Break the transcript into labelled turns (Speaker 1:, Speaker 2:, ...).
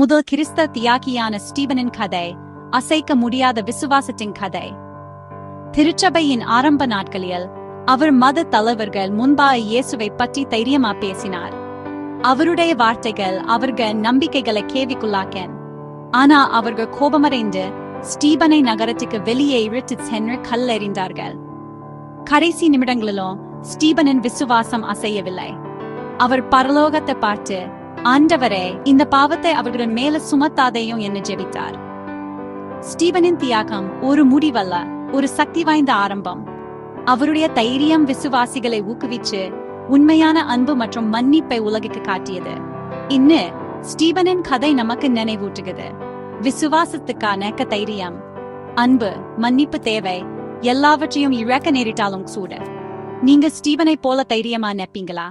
Speaker 1: முதல் கிறிஸ்த தியாகியான ஸ்டீபனின் கதை அசைக்க முடியாத விசுவாசத்தின் கதை. திருச்சபையின் ஆரம்ப நாட்களில் அவர் மத தலைவர்கள் முன்பாக இயேசுவை பற்றி தைரியமா பேசினார். அவருடைய வார்த்தைகள் அவர்கள் நம்பிக்கைகளை கேள்விக்குள்ளாக்கன் ஆனா அவர்கள் கோபமடைந்து ஸ்டீபனை நகரத்துக்கு வெளியே இழுத்து சென்று கல்லெறிந்தார்கள். கடைசி நிமிடங்களிலும் ஸ்டீபனின் விசுவாசம் அசையவில்லை. அவர் பரலோகத்தை பார்த்து ஆண்டவரே இந்த பாவத்தை அவர்கள் மேல சுமத்தாதையும் என்று ஜெபித்தார். ஸ்டீவனின் தியாகம் ஒரு முடிவல்ல ஒரு சக்தி வாய்ந்த ஆரம்பம். அவருடைய தைரியம் விசுவாசிகளை ஊக்குவிச்சு உண்மையான அன்பு மற்றும் மன்னிப்பை உலகுக்கு காட்டியது. இன்னு ஸ்டீவனின் கதை நமக்கு நினைவூட்டுகிறது. விசுவாசத்துக்கான தைரியம். அன்பு மன்னிப்பு தேவை எல்லாவற்றையும் இழக்க நேரிட்டாலும் சூட நீங்க ஸ்டீவனை போல தைரியமா நினைப்பீங்களா